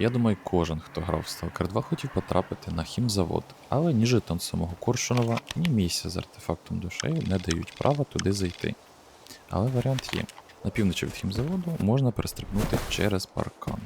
Я думаю, кожен, хто грав в Stalker 2, хотів потрапити на хімзавод, але ні жетон самого Коршунова, ні місія з артефактом душею не дають права туди зайти. Але варіант є. На півночі від хімзаводу можна перестрибнути через паркан.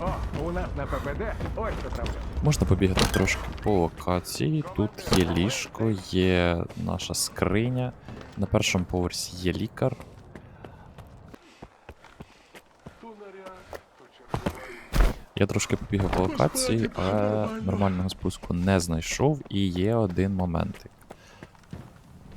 О, у нас на ППД ось що. Можна побігати трошки по локації. Тут є ліжко, є наша скриня. На першому поверсі є лікар. Я трошки побігав по локації, але нормального спуску не знайшов. І є один моментик.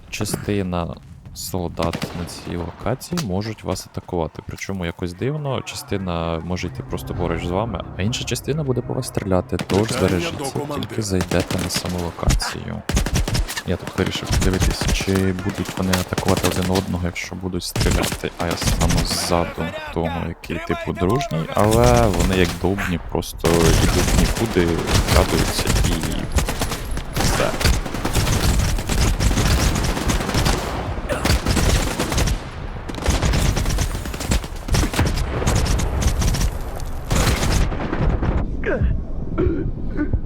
Частина солдат на цій локації можуть вас атакувати. Причому якось дивно, частина може йти просто поруч з вами, а інша частина буде по вас стріляти, тож збережіться, тільки зайдете на саму локацію. Я тут вирішив подивитися, чи будуть вони атакувати один одного, якщо будуть стріляти, а я стану ззаду того, який типу дружній, але вони як довбні просто йдуть нікуди, радуються Good.